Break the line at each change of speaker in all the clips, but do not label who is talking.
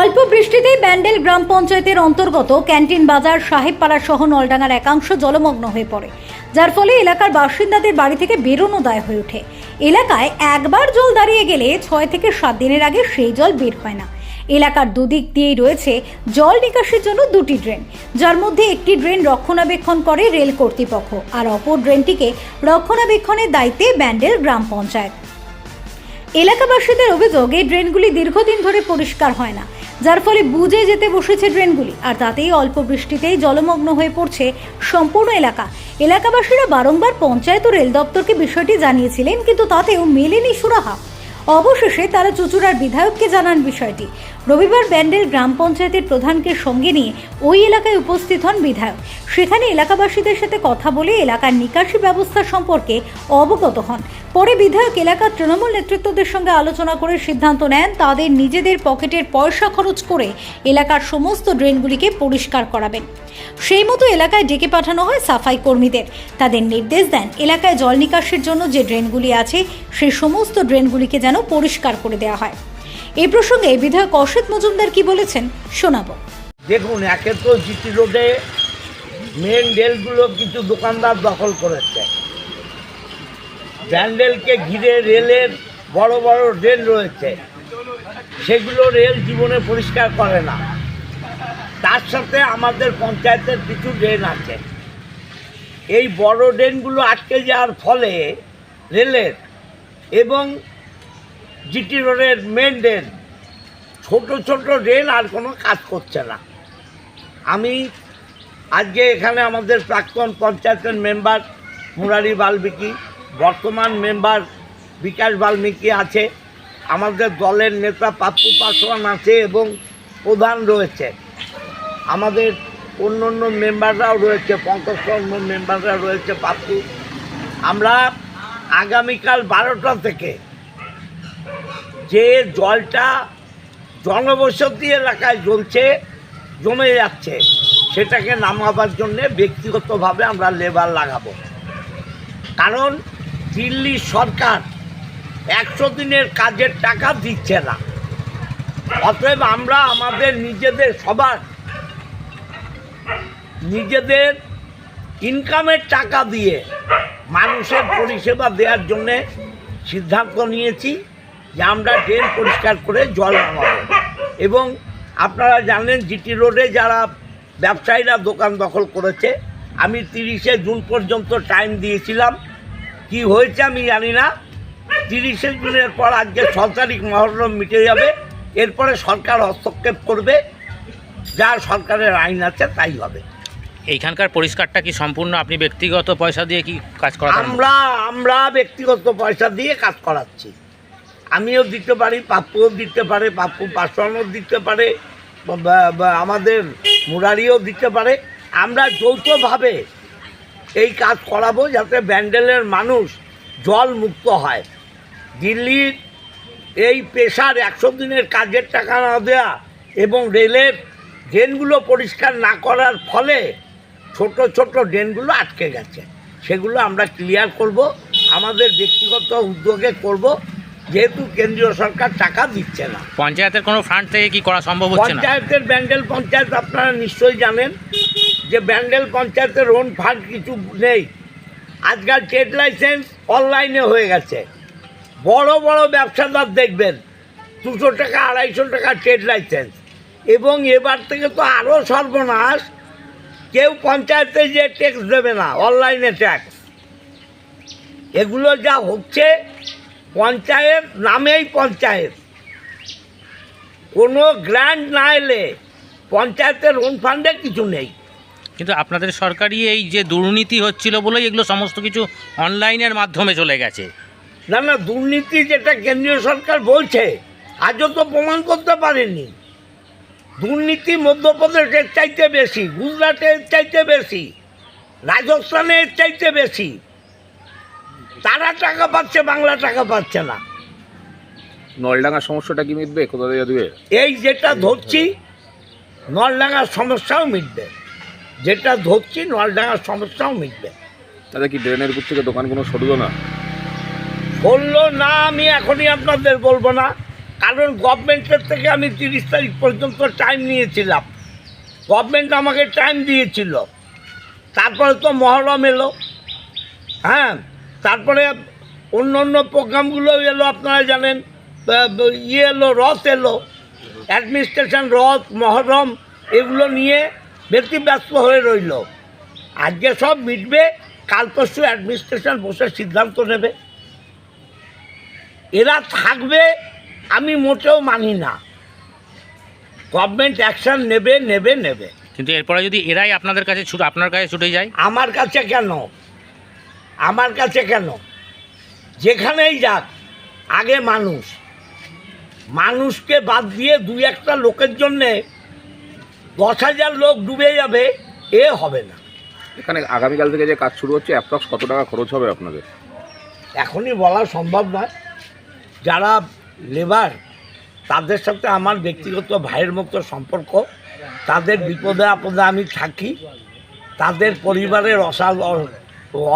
অল্প বৃষ্টিতেই ব্যান্ডেল গ্রাম পঞ্চায়েতের অন্তর্গত ক্যান্টিন বাজার সাহেবপাড়া সহ নলডাঙ্গার একাংশ জলমগ্ন হয়ে পড়ে, যার ফলে এলাকার বাসিন্দাদের বাড়ি থেকে বেরোনো দায় হয়ে ওঠে। এলাকায় একবার জল দাঁড়িয়ে গেলে ছয় থেকে সাত দিনের আগে সেই জল বের হয় না। এলাকার দুদিক দিয়েই রয়েছে জল নিকাশের জন্য দুটি ড্রেন, যার মধ্যে একটি ড্রেন রক্ষণাবেক্ষণ করে রেল কর্তৃপক্ষ, আর অপর ড্রেনটিকে রক্ষণাবেক্ষণের দায়িত্বে ব্যান্ডেল গ্রাম পঞ্চায়েত। এলাকাবাসীদের অভিযোগ, এই ড্রেনগুলি দীর্ঘদিন ধরে পরিষ্কার হয় না। যার ফলে বুঝে যেতে বসেছে ড্রেনগুলি, আর তাতেই অল্প বৃষ্টিতেই জলমগ্ন হয়ে পড়ছে সম্পূর্ণ এলাকা। এলাকাবাসীরা বারংবার পঞ্চায়েত ও রেল দপ্তরকে বিষয়টি জানিয়েছিলেন, কিন্তু তাতেও মেলেনি সুরাহা। অবশেষে তারা চুচুড়ার বিধায়ককে জানান বিষয়টি। রবিবার ব্যান্ডেল গ্রাম পঞ্চায়েতের প্রধানকে সঙ্গে নিয়ে ওই এলাকায় উপস্থিত হন বিধায়ক। সেখানে এলাকাবাসীদের সাথে কথা বলে এলাকার নিকাশি ব্যবস্থা সম্পর্কে অবগত হন। পরে বিধায়ক এলাকার তৃণমূল নেতৃত্বদের সঙ্গে আলোচনা করে সিদ্ধান্ত নেন, তাদের নিজেদের পকেটের পয়সা খরচ করে এলাকার সমস্ত ড্রেনগুলিকে পরিষ্কার করাবেন। সেই মতো এলাকায় ডেকে পাঠানো হয় সাফাই কর্মীদের। তাদের নির্দেশ দেন এলাকায় জল নিকাশের জন্য যে ড্রেনগুলি আছে সেই সমস্ত ড্রেনগুলিকে যেন পরিষ্কার করে দেওয়া হয়। এই প্রসঙ্গে বিধায়ক অসিত মজুমদার কি বলেছেন শোনাবো।
দেখুন, একে তো জিটি রোডে মেন রেলগুলো কিছু দোকানদার দখল করেছে। ব্যান্ডেলকে ঘিরে রেলের বড় বড় ড্রেন রয়েছে। সেগুলো রেল জীবনে পরিষ্কার করে না। তার সাথে আমাদের পঞ্চায়েতের কিছু ড্রেন আছে। এই বড় ড্রেনগুলো আটকে যাওয়ার ফলে রেলের এবং জিটি রোডের মেন ড্রেন ছোট ছোট ড্রেন আর কোনো কাজ করছে না। আমি আজকে এখানে আমাদের প্রাক্তন পঞ্চায়েতের মেম্বার মুরারি বাল্মীকি, বর্তমান মেম্বার বিকাশ বাল্মীকি আছে। আমাদের দলের নেতা পাপ্পু পাসওয়ান আছে এবং প্রধান রয়েছে। আমাদের অন্য অন্য মেম্বাররাও রয়েছে অন্য মেম্বাররা রয়েছে পাপ্পু। আমরা আগামীকাল বারোটা থেকে যে জলটা জনবসতি এলাকায় জ্বলছে জমে যাচ্ছে, সেটাকে নামাবার জন্যে ব্যক্তিগতভাবে আমরা লেবার লাগাবো। কারণ দিল্লি সরকার একশো দিনের কাজের টাকা দিচ্ছে না। অতএব আমরা আমাদের নিজেদের সবার নিজেদের ইনকামের টাকা দিয়ে মানুষের পরিষেবা দেওয়ার জন্যে সিদ্ধান্ত নিয়েছি। যে আমরা ড্রেন পরিষ্কার করে জল নামাবো। এবং আপনারা জানেন জিটি রোডে যারা ব্যবসায়ীরা দোকান দখল করেছে আমি তিরিশে জুন পর্যন্ত টাইম দিয়েছিলাম। কি হয়েছে আমি জানি না। তিরিশে জুনের পর আজকে ছ তারিখ মহরম মিটে যাবে। এরপরে সরকার হস্তক্ষেপ করবে। যা সরকারের আইন আছে তাই হবে।
এইখানকার পরিষ্কারটা কি সম্পূর্ণ আপনি ব্যক্তিগত পয়সা দিয়ে কি কাজ করাতে
আমরা আমরা ব্যক্তিগত পয়সা দিয়ে কাজ করাচ্ছি। আমিও দিতে পারি, পাপ্পুও দিতে পারে, পাপ্পু পাসওয়ানও দিতে পারে আমাদের মুরারিও দিতে পারে। আমরা যৌথভাবে এই কাজ করাবো যাতে ব্যান্ডেলের মানুষ জল মুক্ত হয়। দিল্লির এই পেশার একশো দিনের কাজের টাকা না দেওয়া এবং রেলের ড্রেনগুলো পরিষ্কার না করার ফলে ছোট ছোট ড্রেনগুলো আটকে গেছে। সেগুলো আমরা ক্লিয়ার করব, আমাদের ব্যক্তিগত উদ্যোগে করব। যেহেতু কেন্দ্রীয় সরকার টাকা দিচ্ছে না।
পঞ্চায়েতের কোনো ফান্ড থেকে কি করা সম্ভব হচ্ছে না?
পঞ্চায়েতের ব্যান্ডেল পঞ্চায়েত আপনারা নিশ্চয়ই জানেন যে ব্যান্ডেল পঞ্চায়েতের ওন ফান্ড কিছু নেই। আজকাল ট্রেড লাইসেন্স অনলাইনে হয়ে গেছে। বড় বড় ব্যবসাদার দেখবেন দুশো টাকা আড়াইশো টাকা ট্রেড লাইসেন্স এবং এবার থেকে তো আরও সর্বনাশ কেউ পঞ্চায়েতে যে ট্যাক্স দেবে না অনলাইনে ট্যাক্স এগুলো যা হচ্ছে পঞ্চায়েত নামেই পঞ্চায়েত। কোনো গ্র্যান্ড না এলে পঞ্চায়েতের লোন ফান্ডে কিছু নেই।
কিন্তু আপনাদের সরকারি এই যে দুর্নীতি হচ্ছিল বলেই এগুলো সমস্ত কিছু অনলাইনের মাধ্যমে চলে গেছে।
না না দুর্নীতি যেটা কেন্দ্রীয় সরকার বলছে আজও তো প্রমাণ করতে পারেনি। দুর্নীতি মধ্যপ্রদেশের চাইতে বেশি গুজরাটের চাইতে বেশি রাজস্থানের চাইতে বেশি। তারা টাকা পাচ্ছে বাংলা টাকা পাচ্ছে না।
নলডাঙ্গার সমস্যাটা কি মিটবে? কোথা থেকে দিবে?
এই যেটা ধরছি নলডাঙ্গার সমস্যাও মিটবে। যেটা ধরছি নলডাঙ্গার সমস্যাও মিটবে।
তাহলে কি ড্রেনের উপর থেকে দোকানগুলো সরলো না?
বলল না আমি এখনই আপনাদের বলব না। কারণ গভর্নমেন্টের থেকে আমি তিরিশ তারিখ পর্যন্ত টাইম নিয়েছিলাম। গভর্নমেন্ট আমাকে টাইম দিয়েছিল। তারপরে তো মহরম এলো। হ্যাঁ তারপরে অন্য অন্য প্রোগ্রামগুলো এলো আপনারা জানেন। ইয়ে এলো রথ এলো। অ্যাডমিনিস্ট্রেশন রথ মহরম এগুলো নিয়ে ব্যক্তি ব্যস্ত হয়ে রইল। আজকে সব মিটবে কাল পরশু অ্যাডমিনিস্ট্রেশন বসে সিদ্ধান্ত নেবে। এরা থাকবে আমি মোটেও মানি না। গভর্নমেন্ট অ্যাকশন নেবে নেবে নেবে।
কিন্তু এরপরে যদি এরাই আপনাদের কাছে ছুট আপনার কাছে ছুটে যায়?
আমার কাছে কেন? আমার কাছে কেন? যেখানেই যাক আগে মানুষ। মানুষকে বাদ দিয়ে দুই একটা লোকের জন্যে দশ হাজার লোক ডুবে যাবে এ হবে না।
এখানে আগামীকাল থেকে যে কাজ শুরু হচ্ছে অ্যাপ্রক্স কত টাকা খরচ হবে আপনাদের?
এখনই বলা সম্ভব নয়। যারা লেবার তাদের সাথে আমার ব্যক্তিগত ভাইয়ের মতো সম্পর্ক। তাদের বিপদে আপদে আমি থাকি। তাদের পরিবারের অসা অ-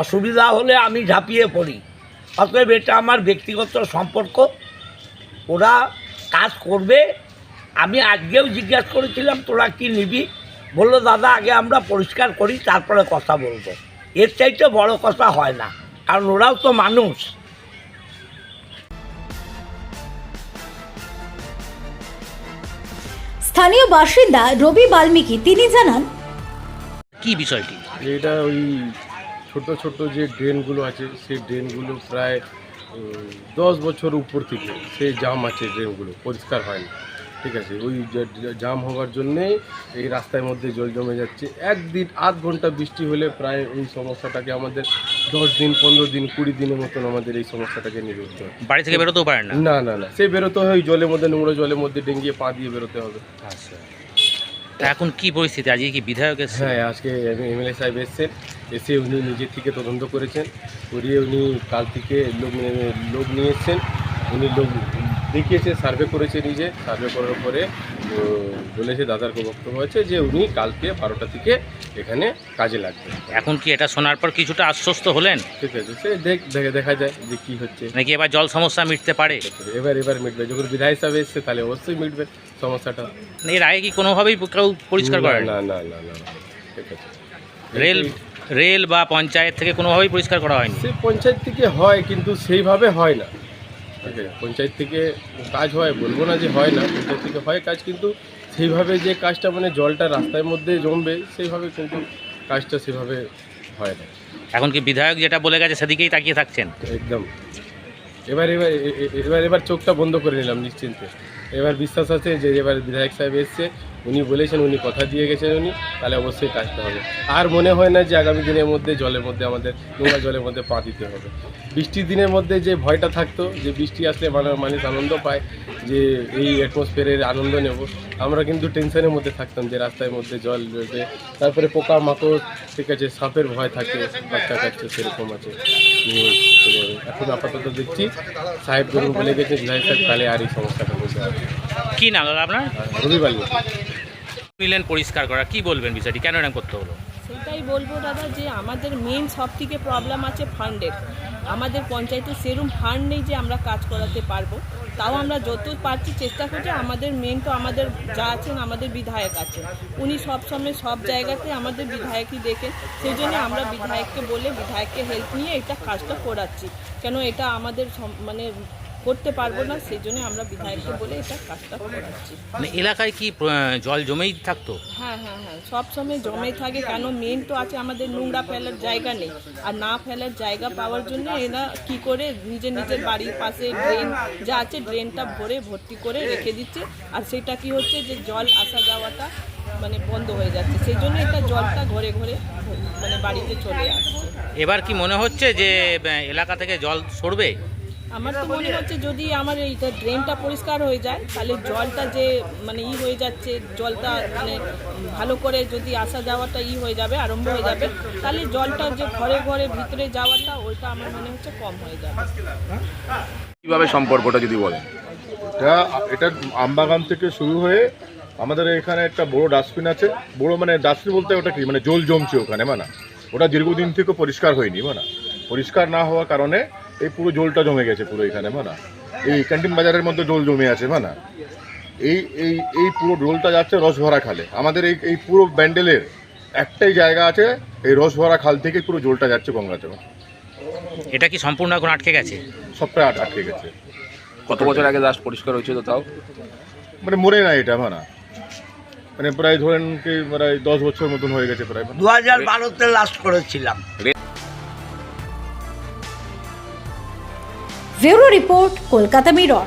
অসুবিধা হলে আমি ঝাঁপিয়ে পড়ি। অতএব এটা আমার ব্যক্তিগত সম্পর্ক। ওরা কাজ করবে। আমি আজকেও জিজ্ঞাসা করেছিলাম তোরা কি নিবি? বলল দাদা আগে আমরা পরিষ্কার করি তারপরে কথা বলব। এর চাইতে বড় কথা হয় না কারণ ওরাও তো মানুষ।
স্থানীয় বাসিন্দা রবি বাল্মীকি তিনি জানান
কি বিষয়টি?
এটা ওই ছোট ছোট যে ড্রেনগুলো আছে সেই ড্রেনগুলো প্রায় দশ বছর উপর থেকে সেই জাম আছে ড্রেনগুলো পরিষ্কার হয় না ঠিক আছে ওই জাম হওয়ার জন্যে এই রাস্তার মধ্যে জল জমে যাচ্ছে। একদিন আধ ঘণ্টা বৃষ্টি হলে প্রায় এই সমস্যাটাকে আমাদের দশ দিন পনেরো দিন কুড়ি দিনের মতন আমাদের এই সমস্যাটাকে হবে।
বাড়ি থেকে বেরোতেও পারে না?
না না না সে বেরোতে হয় ওই জলের মধ্যে নোংরা জলের মধ্যে ডেঙ্গিয়ে পা দিয়ে বেরোতে হবে।
আচ্ছা। এখন কি পরিস্থিতি? আজকে কি বিধায়ক এসছে?
হ্যাঁ আজকে এমএলএ সাহেব এসেছেন। এসে উনি নিজের থেকে তদন্ত করেছেন করিয়ে উনি কাল থেকে লোক নিয়ে- লোক নিয়ে এসছেন উনি লোক দেখিয়েছে সার্ভে করেছে নিজে। সার্ভে করার পরে বলেছে দাদার বক্তব্য আছে যে উনি কালকে বারোটা থেকে এখানে কাজে লাগবে।
এখন কি এটা শোনার পর কিছুটা আশ্বস্ত হলেন?
ঠিক আছে সে দেখ দেখে যায় যে কী হচ্ছে।
নাকি এবার জল সমস্যা মিটতে পারে?
এবার এবার মিটবে। যখন বিধায়ক সাহেব এসছে তাহলে অবশ্যই মিটবে সমস্যাটা।
না, এর আগে কি কোনোভাবেই কেউ পরিষ্কার করে
না না না না। ঠিক আছে।
রেল রেল বা পঞ্চায়েত থেকে কোনোভাবেই পরিষ্কার করা হয়নি।
সে পঞ্চায়েত থেকে হয় কিন্তু সেইভাবে হয় না। পঞ্চায়েত থেকে কাজ হয় বলব না যে হয় না পঞ্চায়েত থেকে হয় কাজ কিন্তু সেইভাবে যে কাজটা মানে জলটা রাস্তার মধ্যে জমবে সেইভাবে কিন্তু কাজটা সেভাবে হয় না।
এখন কি বিধায়ক যেটা বলে গেছে সেদিকেই তাকিয়ে থাকছেন?
একদম। এবার এবার এবার এবার চোখটা বন্ধ করে নিলাম নিশ্চিন্তে। এবার বিশ্বাস আছে যে এবার বিধায়ক সাহেব এসছে উনি বলেছেন উনি কথা দিয়ে গেছেন উনি তাহলে অবশ্যই কাজটা হবে। আর মনে হয় না যে আগামী দিনের মধ্যে জলের মধ্যে আমাদের নোংরা জলের মধ্যে পা দিতে হবে। বৃষ্টির দিনের মধ্যে যে ভয়টা থাকতো যে বৃষ্টি আসলে মানে- মানুষ আনন্দ পায় যে এই অ্যাটমসফিয়ারের আনন্দ নেব আমরা কিন্তু টেনশনের মধ্যে থাকতাম যে রাস্তার মধ্যে জল রয়েছে। তারপরে পোকা মাকড় ঠিক আছে সাপের ভয় থাকে বাচ্চা কাচ্চা সেরকম আছে। এখন আপাতত দেখছি সাহেব ধরুন বলে গেছে সাহেব তাহলে আর এই সমস্যাটা হবে
কি নাম দাদা আপনার?
রবিবার
মিলেন পরিষ্কার করা, কি বলবেন বিষয়টি? কেন এরকম করতে হলো?
সেটাই বলব দাদা যে আমাদের মেন সব থেকে প্রবলেম আছে ফান্ডের আমাদের পঞ্চায়েতে সেরম ফান্ড নেই যে আমরা কাজ করাতে পারব। তাও আমরা যত পারছি চেষ্টা করছি, আমাদের মেন তো আমাদের যা আছেন আমাদের বিধায়ক আছেন উনি সবসময় সব জায়গাতে আমাদের বিধায়কই দেখেন। সেই জন্য আমরা বিধায়ককে বলে বিধায়ককে হেল্প নিয়ে এটা কাজটা করাচ্ছি। কেন এটা আমাদের মানে করতে পারব না সেই জন্য আমরা বিধায়ককে বলে এটা কাজটা করাচ্ছি।
মানে এলাকায় কি জল জমেই থাকতো?
হ্যাঁ হ্যাঁ হ্যাঁ সব সময় জমে থাকে কেন মেন তো আছে আমাদের নোংরা ফেলার জায়গা নেই। আর না ফেলার জায়গা পাওয়ার জন্য এরা কি করে নিজের নিজের বাড়ির পাশে ড্রেন যা আছে ড্রেনটা ভরে ভর্তি করে রেখে দিচ্ছে। আর সেটা কি হচ্ছে যে জল আসা যাওয়াটা মানে বন্ধ হয়ে যাচ্ছে। সেই জন্য এটা জলটা ঘরে ঘরে মানে বাড়িতে চলে আসছে।
এবার কি মনে হচ্ছে যে এলাকা থেকে জল সরবে?
আমার তো মনে হচ্ছে যদি আমার এইটা ড্রেনটা পরিষ্কার হয়ে যায় তাহলে জলটা যে মানে ই হয়ে যাচ্ছে জলটা মানে ভালো করে যদি আসা যাওয়াটা ই হয়ে যাবে আরম্ভ হয়ে যাবে তাহলে জলটা যে ঘরে ঘরে ভিতরে যাওয়াটা ওইটা আমার মনে হচ্ছে কম হয়ে যাবে।
কীভাবে সম্পর্কটা যদি বলেন?
এটা এটা আমবাগান থেকে শুরু হয়ে আমাদের এখানে একটা বড় ডাস্টবিন আছে। বড় মানে ডাস্টবিন বলতে ওটা কি? মানে জল জমছে ওখানে মানে। ওটা দীর্ঘদিন থেকে পরিষ্কার হয়নি মানে। পরিষ্কার না হওয়ার কারণে এই পুরো জলটা জমে গেছে পুরো এখানে মানে। এই ক্যান্টিন বাজারের মধ্যে জল জমে আছে মানে। এই এই এই পুরো জলটা যাচ্ছে রসভরা খালে। আমাদের এই এই পুরো ব্যান্ডেলের একটাই জায়গা আছে এই রসভরা খাল থেকে পুরো জলটা যাচ্ছে গঙ্গাতে
এটা কি সম্পূর্ণ এখন আটকে গেছে?
সবটাই আট- আটকে গেছে।
কত বছর আগে লাস্ট পরিষ্কার হয়েছিল তাও?
মানে মরে না এটা মানে। মানে প্রায় ধরেন কি প্রায় দশ বছর মতন হয়ে গেছে প্রায়
দু হাজার বারোতে লাস্ট করেছিলাম।
Bureau report Kolkata
mirror.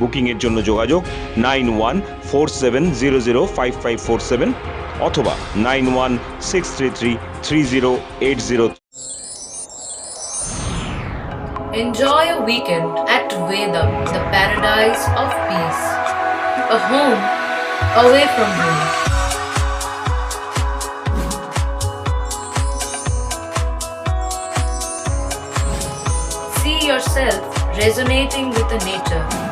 বুকিংয়ের জন্য যোগাযোগ nine one four seven zero zero five five four seven অথবা nine one six three three three zero eight zero
Enjoy a weekend at Vedam, the paradise of peace. A home away from home. See yourself resonating with the nature.